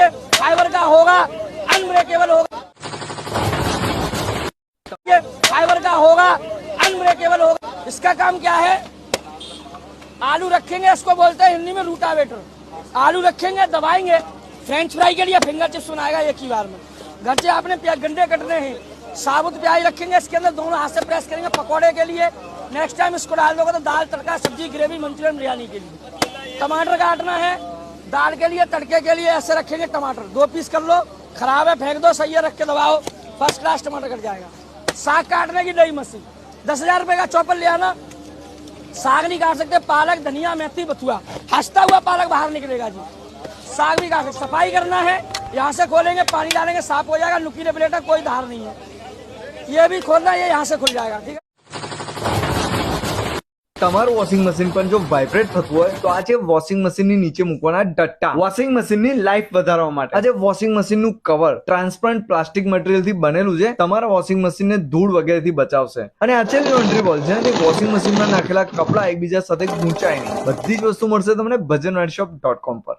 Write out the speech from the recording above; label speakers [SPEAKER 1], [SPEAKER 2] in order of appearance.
[SPEAKER 1] ये फाइबर का होगा अनब्रेकेबल होगा। फाइबर का होगा अनब्रेकेबल होगा। इसका काम क्या है? आलू रखेंगे, इसको बोलते हैं हिंदी में रूटावेटर आलू रखेंगे, दबाएँगे फ्रेंच फ्राई के लिए फिंगर चिप्स बनाएगा एक ही बार में। घर से आपने प्या- गंडे कटने हैं। साबुत प्याज रखेंगे, इसके अंदर दोनों हाथ से प्रेस करेंगे पकौड़े के लिए। नेक्स्ट टाइम इसको डाल दोगे तो दाल, तड़का, सब्ज़ी ग्रेवी मंचूरियन, बिरयानी के लिए। टमाटर काटना है दाल के लिए, तड़के के लिए ऐसे रखेंगे टमाटर। दो पीस कर लो, खराब है, फेंक दो, सही है, रख के दबाओ। फ़र्स्ट क्लास टमाटर कट जाएगा। साग काटने की नई मशीन। दस हज़ार रुपए का चौपर ले आना। साग नहीं काट सकते, पालक, धनिया, मेथी, बथुआ। हंसता हुआ पालक बाहर निकलेगा जी। साग भी काट सकते। सफ़ाई करना है, यहाँ से खोलेंगे, पानी डालेंगे, साफ़ हो जाएगा, नुकीले प्लेट कोई धार नहीं है। ये भी खोलना ये यहाँ से खुल जाएगा, ठीक है?
[SPEAKER 2] તમારું વોશિંગ મશીન પણ જો વાઇબ્રેટ થતું હોય, તો આજે વોશિંગ મશીનની નીચે મૂકવાના ડટ્ટા. વોશિંગ મશીનની લાઈફ વધારવા માટે. આજે વોશિંગ મશીનનું કવર ટ્રાન્સપરન્ટ પ્લાસ્ટિક મટીરિયલથી બનેલું છે, તમારા વોશિંગ મશીનને ધૂળ વગેરેથી બચાવશે. અને આ છે લોન્ડ્રી બોલ છે તે વોશિંગ મશીનમાં નાખેલા કપડા એકબીજા સાથે ગૂંચાય નહીં બધી જ વસ્તુ મળશે તમને ભજન શોપ ડોટ કોમ પર.